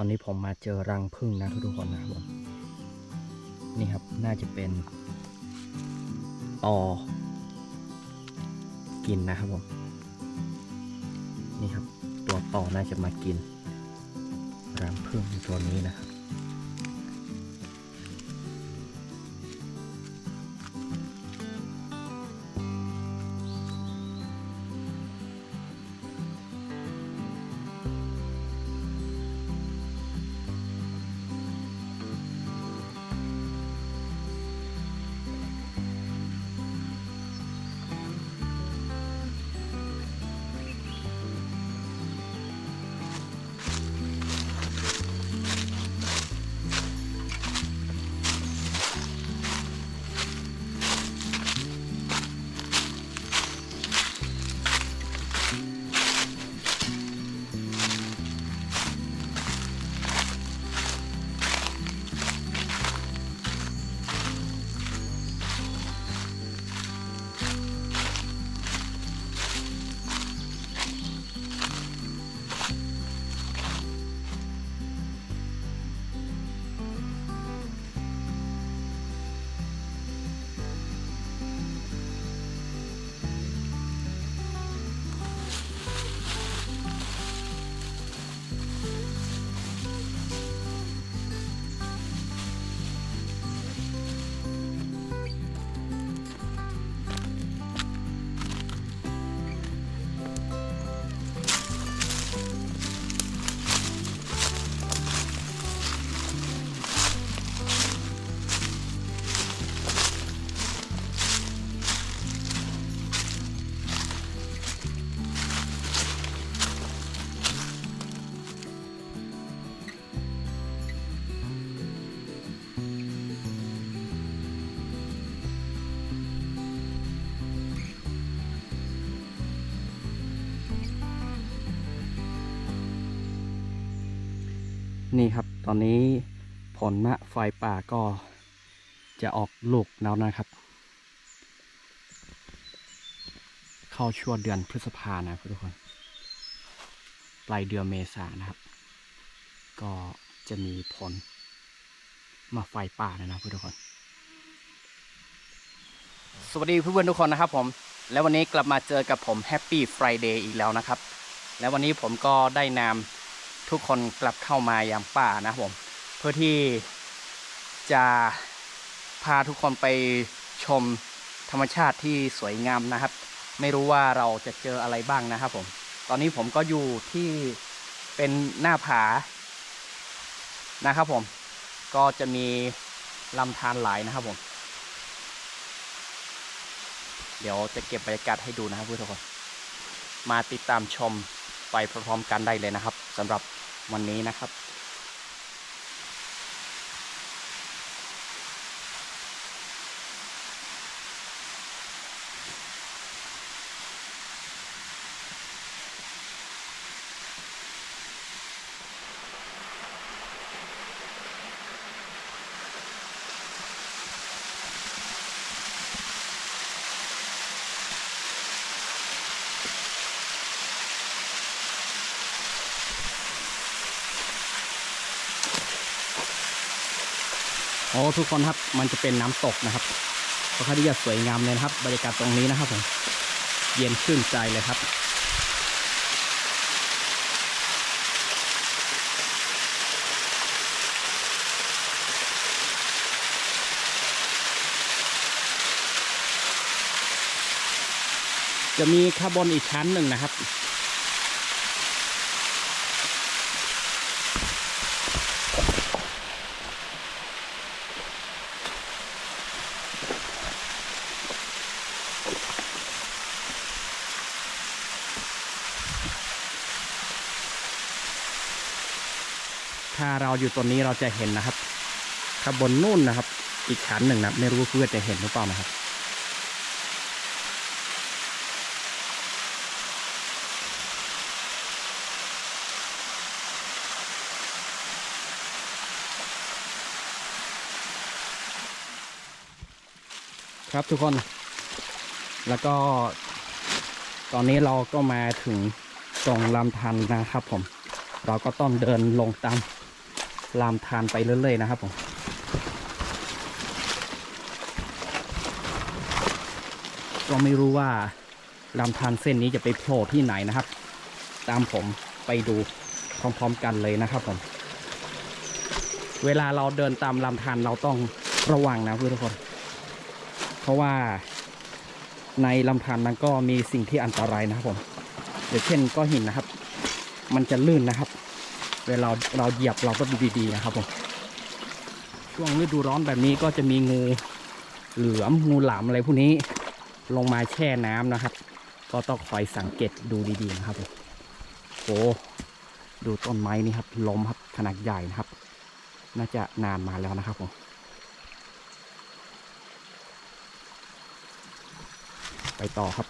ตอนนี้ผมมาเจอรังผึ้งนะทุกๆคนนะครับผมนี่ครับน่าจะเป็นตอกินนะครับผมนี่ครับตัวต่อน่าจะมากินรังผึ้งตัวนี้นะครับ นี่ครับ ตอนนี้ผลมะไฟป่าก็จะออกลูกแล้วนะครับ เข้าช่วงเดือนพฤษภานะทุกคน ปลายเดือนเมษานะครับ ก็จะมีผลมาไฟป่านะนะทุกคน สวัสดีเพื่อนๆทุกคนนะครับผม แล้ววันนี้กลับมาเจอกับผมแฮปปี้ไฟเดย์อีกแล้วนะครับ แล้ววันนี้ผมก็ได้นำ ทุกคนกลับเข้ามาย่างป่านะครับผมเพื่อที่จะพาทุกคนไปชมธรรมชาติที่สวยงามนะครับ ไม่รู้ว่าเราจะเจออะไรบ้างนะครับผม ตอนนี้ผมก็อยู่ที่เป็นหน้าผานะครับผม ก็จะมีลำธารไหลนะครับผม เดี๋ยวจะเก็บบรรยากาศให้ดูนะครับเพื่อนทุกคน มาติดตามชมไปพร้อมๆกันได้เลยนะครับสำหรับ วันนี้นะครับ อ้ทุกคนครับมันจะเป็นน้ำตกนะครับค่อนข้างที่จะสวยงามเลยนะครับ บรรยากาศตรงนี้นะครับผมเย็นชื่นใจเลยครับจะมีคาร์บอนอีกชั้นหนึ่งนะครับ อยู่ตรงนี้เราจะเห็นนะครับข้างบนนู่นนะครับ อีกชั้นหนึ่งนะไม่รู้เพื่อนจะเห็นหรือเปล่านะครับ ครับทุกคน แล้วก็ตอนนี้เราก็มาถึงตรงลำธารนะครับผม เราก็ต้องเดินลงตาม ลามทานไปเรื่อยๆนะครับผมก็ไม่รู้ว่าลำธารเส้นนี้จะไปโผล่ที่ไหนนะครับ ตามผมไปดูพร้อมๆกันเลยนะครับผม เวลาเราเดินตามลำธารเราต้องระวังนะเพื่อนทุกคน เพราะว่าในลำธารนั้นก็มีสิ่งที่อันตรายนะครับผมอย่างเช่นก้อนหินนะครับ มันจะลื่นนะครับ เวลาเราเหยียบเราก็ดูดีๆนะครับผมช่วงฤดูร้อนแบบนี้ก็จะมีงูเหลือมงูหลามอะไรพวกนี้ลงมาแช่น้ำนะครับ ก็ต้องคอยสังเกตดูดีๆนะครับผมโอ้ดูต้นไม้นี่ครับล้มครับขนาดใหญ่นะครับ น่าจะนานมาแล้วนะครับผมไปต่อครับ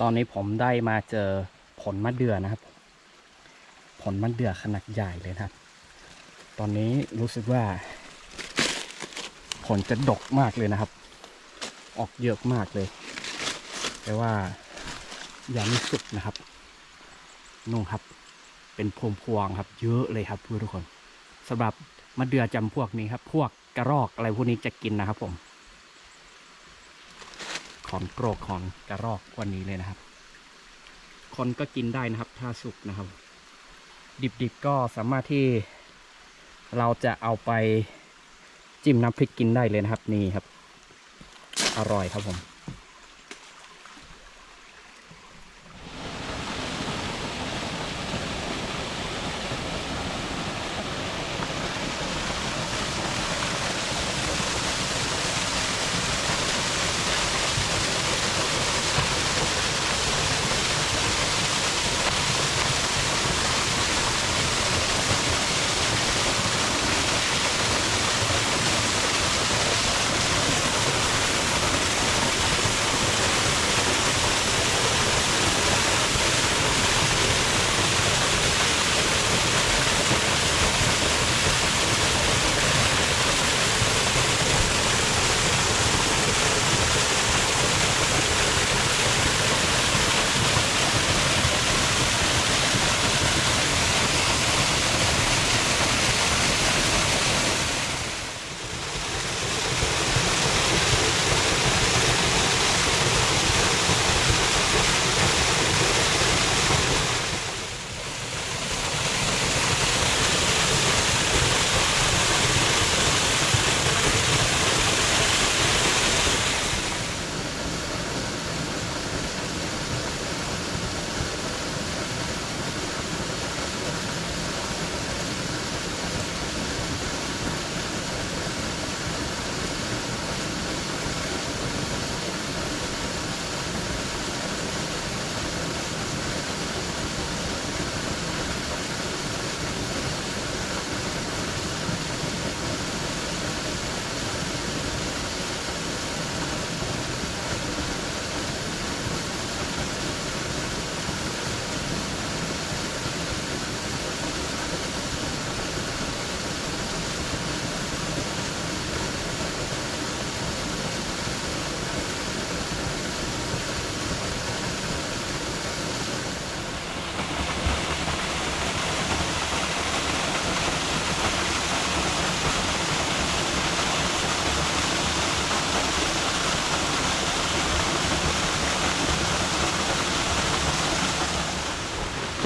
ตอนนี้ผมได้มาเจอผลมะเดื่อนะครับ ผลมะเดื่อขนาดใหญ่เลยครับ ตอนนี้รู้สึกว่า ผลจะดกมากเลยนะครับ ออกเยอะมากเลย แต่ว่ายังไม่สุกนะครับนู่นครับ เป็นพวงพวงครับ เยอะเลยครับเพื่อนทุกคนสำหรับมะเดื่อจำพวกนี้ครับ พวกกระรอกอะไรพวกนี้จะกินนะครับผม ขอนโกรกขอนกระรอกวันนี้เลยนะครับคนก็กินได้นะครับ ถ้าสุกนะครับ ดิบๆก็สามารถที่เราจะเอาไปจิ้มน้ำพริกกินได้เลยนะครับ นี่ครับ อร่อยครับผม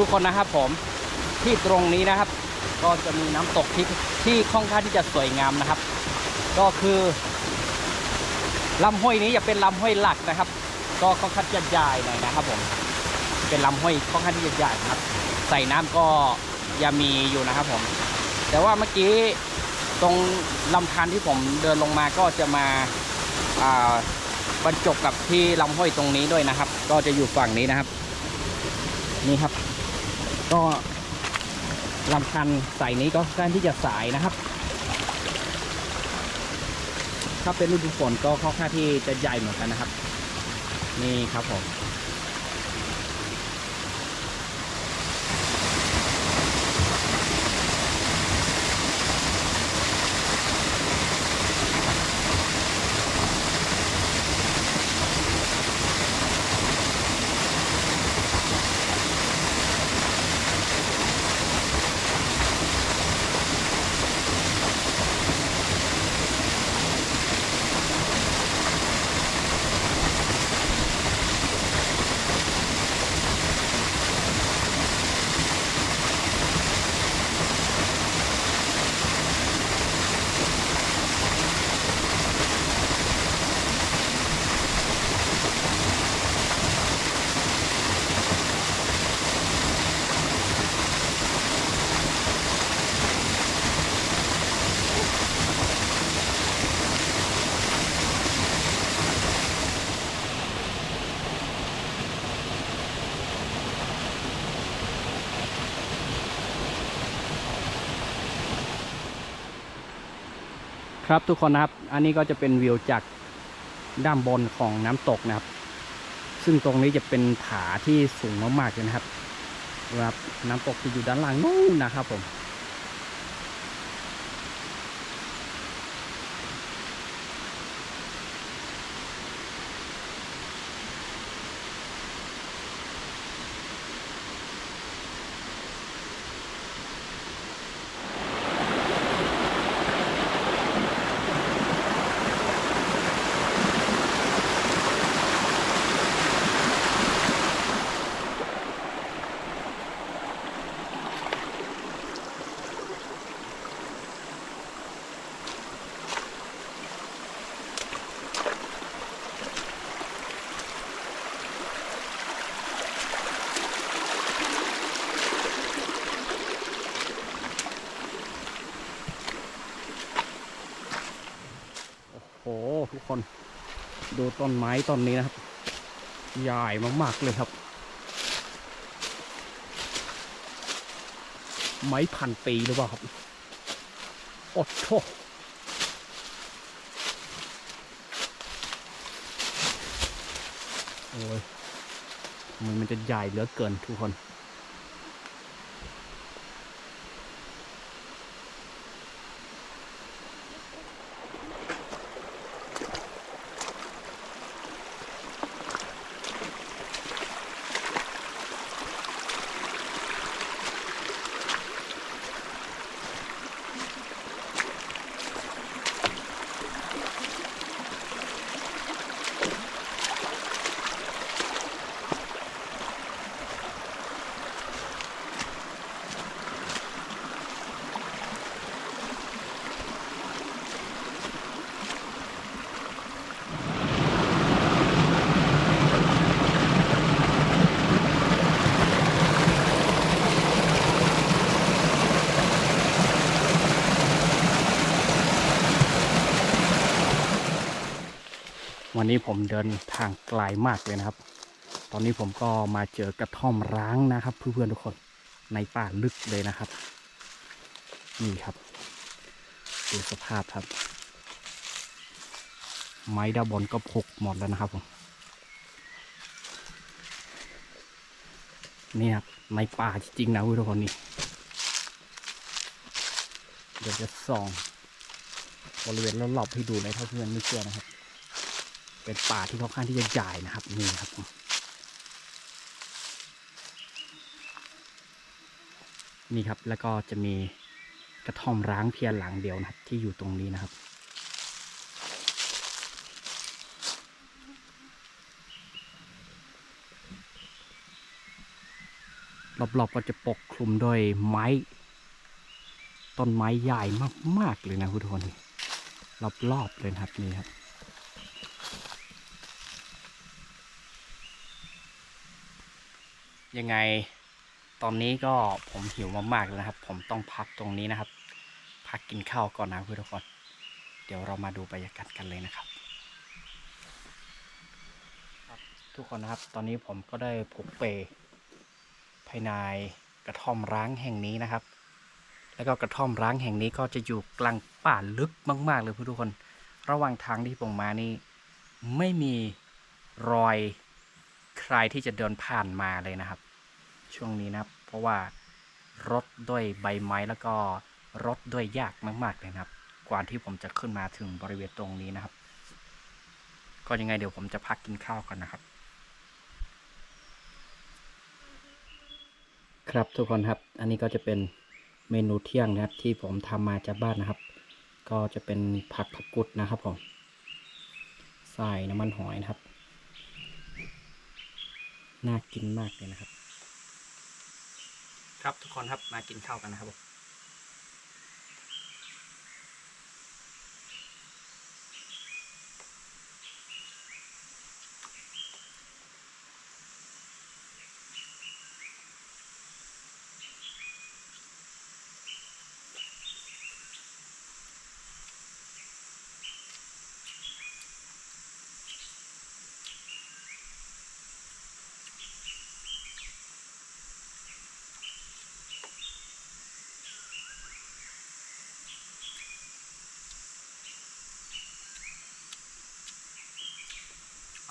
ทุกคนนะครับผมที่ตรงนี้นะครับ ก็จะมีน้ำตกที่ที่ค่อนข้างที่จะสวยงามนะครับ ก็คือลำห้วยนี้จะเป็นลำห้วยหลักนะครับ ก็ค่อนข้างจะใหญ่หน่อยนะครับผมเป็นลำห้วยค่อนข้างที่จะใหญ่นะครับ ใส่น้ำก็ยังมีอยู่นะครับผม แต่ว่าเมื่อกี้ตรงลำธารที่ผมเดินลงมาก็จะมาาบรรจบกับที่ลำห้วยตรงนี้ด้วยนะครับ ก็จะอยู่ฝั่งนี้นะครับ นี่ครับ ก็ลำคันสายนี้ก็ค่อนข้างที่จะสายนะครับ ถ้าเป็นฤดูฝนก็ค่อนข้างที่จะใหญ่เหมือนกันนะครับ นี่ครับผม ครับทุกคนนะครับ อันนี้ก็จะเป็นวิวจากด้านบนของน้ำตกนะครับ ซึ่งตรงนี้จะเป็นผาที่สูงมากๆเลยนะครับครับน้ำตกจะอยู่ด้านล่างนู้นนะครับผม โอ้โหทุกคน ดูต้นไม้ต้นนี้นะครับ ใหญ่มากๆเลยครับ ไม้พันปีหรือเปล่าครับอ้โหโอ้ยมันมันจะใหญ่เหลือเกินทุกคน วันนี้ผมเดินทางไกลมากเลยนะครับ ตอนนี้ผมก็มาเจอกระท่อมร้างนะครับ เพื่อนๆทุกคนในป่าลึกเลยนะครับ นี่ครับ ดูสภาพครับ ไม้ดานบนก็ผกหมดแล้วนะครับผมนี่ครับในป่าจริงๆนะทุกคนนี่เดี๋ยวจะส่องบริเวณรอบๆให้ดูเลยถ้าเพื่อนไม่เชื่อนะครับ เป็นป่าที่ค่อนข้างที่จะใหญ่นะครับนี่ครับนี่ครับแล้วก็จะมีกระท่อมร้างเพียงหลังเดียวนะครับ ที่อยู่ตรงนี้นะครับรอบๆก็จะปกคลุมด้วยไม้ต้นไม้ใหญ่มากๆเลยนะทุกคนรอบๆเลยครับนี่ครับ ยังไงตอนนี้ก็ผมหิวมากๆแล้วนะครับ ผมต้องพักตรงนี้นะครับ พักกินข้าวก่อนนะเพื่อนทุกคน เดี๋ยวเรามาดูบรรยากาศกันเลยนะครับ ทุกคนนะครับ ตอนนี้ผมก็ได้ผูกเปภายในกระท่อมร้างแห่งนี้นะครับ แล้วก็กระท่อมร้างแห่งนี้ก็จะอยู่กลางป่าลึกมาก ๆ เลยเพื่อนทุกคน ระหว่างทางที่ผมมานี่ไม่มีรอย ใครที่จะเดินผ่านมาเลยนะครับ ช่วงนี้นะเพราะว่ารถด้วยใบไม้แล้วก็รถด้วยยากมาก ๆ เลยนะครับ กว่าที่ผมจะขึ้นมาถึงบริเวณตรงนี้นะครับ ก็ยังไงเดี๋ยวผมจะพักกินข้าวก่อนนะครับ ครับทุกคนครับ อันนี้ก็จะเป็นเมนูเที่ยงนะครับ ที่ผมทำมาจากบ้านนะครับ ก็จะเป็นผักผักกุดนะครับผมใส่น้ำมันหอยนะครับ น่ากินมากเลยนะครับ ครับทุกคนครับมากินข้าวกันนะครับผม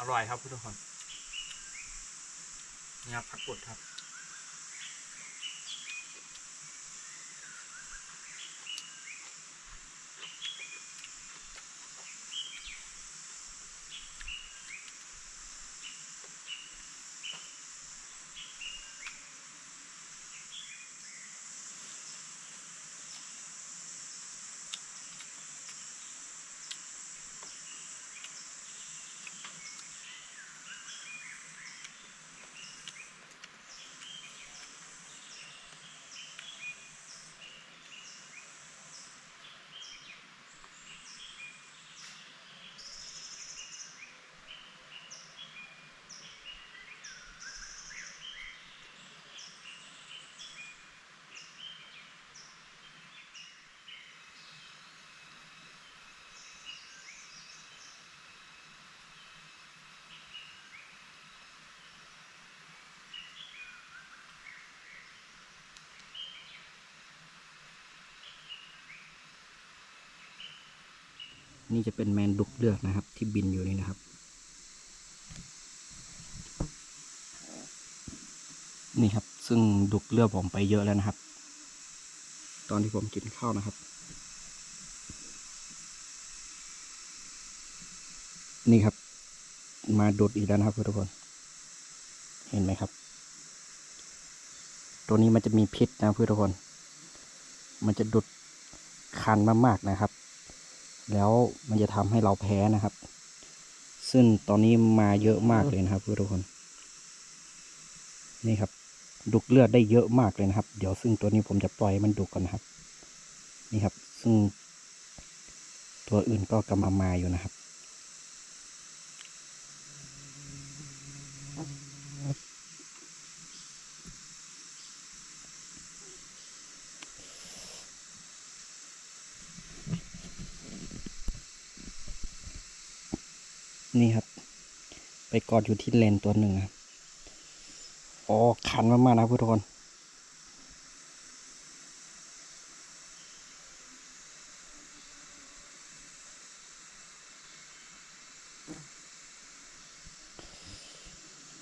อร่อยครับทุกคนนี่ครับผักกดครับ นี่จะเป็นแมนดุกเลือกนะครับ ที่บินอยู่นี่นะครับ นี่ครับ ซึ่งดุกเลือกผมไปเยอะแล้วนะครับ ตอนที่ผมกินข้าวนะครับ นี่ครับ มาดุดอีกแล้วนะครับทุกคน เห็นไหมครับ ตัวนี้มันจะมีพิษนะเพื่อนทุกคน มันจะดุดคันมากๆนะครับ แล้วมันจะทำให้เราแพ้นะครับ ซึ่งตอนนี้มาเยอะมากเลยนะครับเพื่อนทุกคน นี่ครับ ดุกเลือดได้เยอะมากเลยนะครับ เดี๋ยวซึ่งตัวนี้ผมจะปล่อยมันดุกก่อนนะครับ นี่ครับ ซึ่งตัวอื่นก็กำลังมาอยู่นะครับ นี่ครับ ไปกอดอยู่ที่เลนตัวหนึ่งครับอ๋อคันมากๆนะทุกคน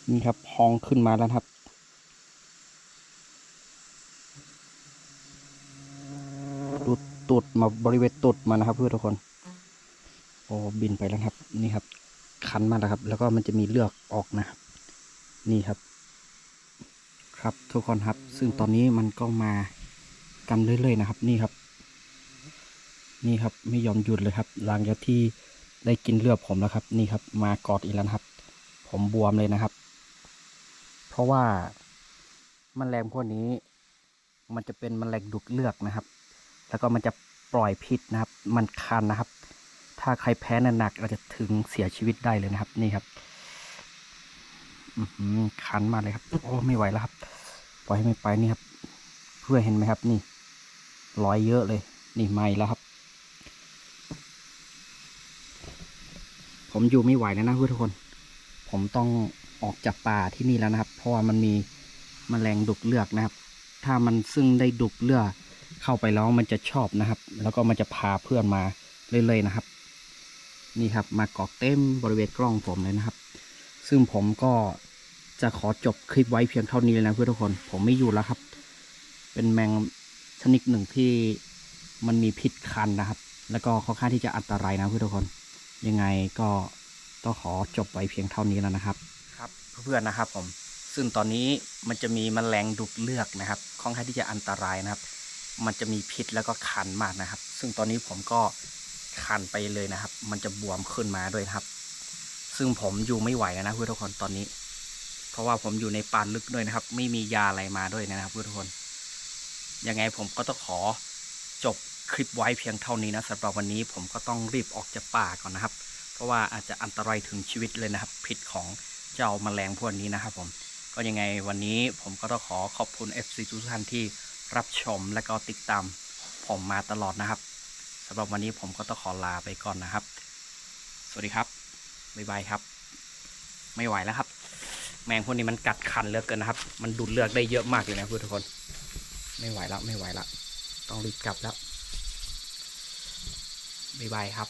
นี่ครับพองขึ้นมาแล้วครับ ดูดตูดมาบริเวณตูดมานะครับเพื่อนทุกคน โอ้บินไปแล้วครับ นี่ครับ คันมากแล้วครับ แล้วก็มันจะมีเลือกออกนะครับ นี่ครับ ครับทุกคนครับ ซึ่งตอนนี้มันก็มากันเรื่อยๆนะครับ นี่ครับ นี่ครับไม่ยอมหยุดเลยครับ หลังจากที่ได้กินเลือดผมแล้วครับ นี่ครับ มากอดอีกแล้วครับ ผมบวมเลยนะครับ เพราะว่ามแมลงพวกนี้ มันจะเป็นแมลงดุกเลือกนะครับ แล้วก็มันจะปล่อยพิษนะครับ มันคันนะครับ ถ้าใครแพ้หนักๆอาจจะถึงเสียชีวิตได้เลยนะครับ นี่ครับอืขันมาเลยครับ โอ้ไม่ไหวแล้วครับ ปล่อยให้ไม่ไปนี่ครับ เพื่อเห็นไหมครับ นี่รอยเยอะเลย นี่ไม่แล้วครับ ผมอยู่ไม่ไหวแล้วนะเพื่อนทุกคน ผมต้องออกจากป่าที่นี่แล้วนะครับ เพราะว่ามันมีมแมลงดุกเลือกนะครับ ถ้ามันซึ่งได้ดุกเลือกเข้าไปแล้วมันจะชอบนะครับ แล้วก็มันจะพาเพื่อนมาเรื่อยๆนะครับ นี่ครับมาเกาะเต็มบริเวณกล้องผมเลยนะครับ ซึ่งผมก็จะขอจบคลิปไว้เพียงเท่านี้เลยนะเพื่อนทุกคน ผมไม่อยู่แล้วครับ เป็นแมงชนิดหนึ่งที่มันมีพิษคันนะครับ แล้วก็ค่อนข้างที่จะอันตรายนะเพื่อนทุกคน ยังไงก็ต้องขอจบไว้เพียงเท่านี้แล้วนะครับ ครับเพื่อนนะครับผม ซึ่งตอนนี้มันจะมีมแมลงดุกเลือกนะครับค่อนข้างที่จะอันตรายนะครับ มันจะมีพิษแล้วก็คันมากนะครับ ซึ่งตอนนี้ผมก็ คันไปเลยนะครับ มันจะบวมขึ้นมาด้วยครับ ซึ่งผมอยู่ไม่ไหวแล้วนะเพื่อนทุกคนตอนนี้ เพราะว่าผมอยู่ในป่าลึกด้วยนะครับ ไม่มียาอะไรมาด้วยนะครับเพื่อนทุกคน ยังไงผมก็ต้องขอจบคลิปไว้เพียงเท่านี้นะสำหรับวันนี้ผมก็ต้องรีบออกจากป่าก่อนนะครับ เพราะว่าอาจจะอันตรายถึงชีวิตเลยนะครับ พิษของเจ้าแมลงพวกนี้นะครับผม ก็ยังไงวันนี้ผมก็ต้องขอขอบคุณ FC ทุกท่านที่รับชมและก็ติดตามผมมาตลอดนะครับ สำหรับวันนี้ผมก็ต้องขอลาไปก่อนนะครับ สวัสดีครับ บ๊ายบายครับ ไม่ไหวแล้วครับ แมงพวกนี้มันกัดคันเหลือเกินนะครับ มันดูดเลือดได้เยอะมากเลยนะเพื่อนทุกคน ไม่ไหวแล้วไม่ไหวแล้วต้องรีบกลับแล้วบ๊ายบายครับ